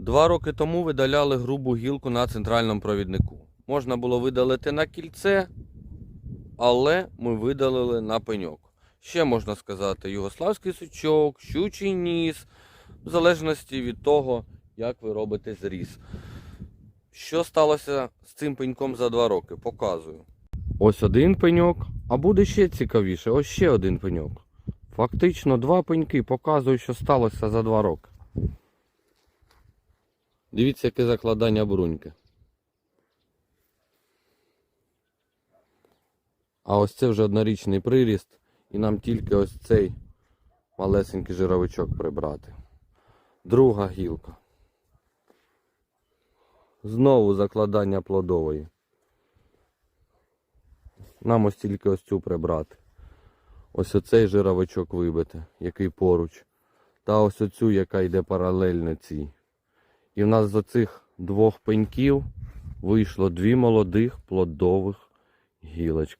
Два роки тому видаляли грубу гілку на центральному провіднику. Можна було видалити на кільце, але ми видалили на пеньок. Ще можна сказати югославський сучок, щучий ніс, в залежності від того, як ви робите зріз. Що сталося з цим пеньком за два роки? Показую. Ось один пеньок, а буде ще цікавіше, ось ще один пеньок. Фактично два пеньки показую, що сталося за два роки. Дивіться, яке закладання бруньки. А ось це вже однорічний приріст, і нам тільки ось цей малесенький жировичок прибрати. Друга гілка. Знову закладання плодової. Нам ось тільки ось цю прибрати. Ось оцей жировичок вибити, який поруч. Та ось оцю, яка йде паралельно цій. І в нас з оцих двох пеньків вийшло дві молодих плодових гілочки.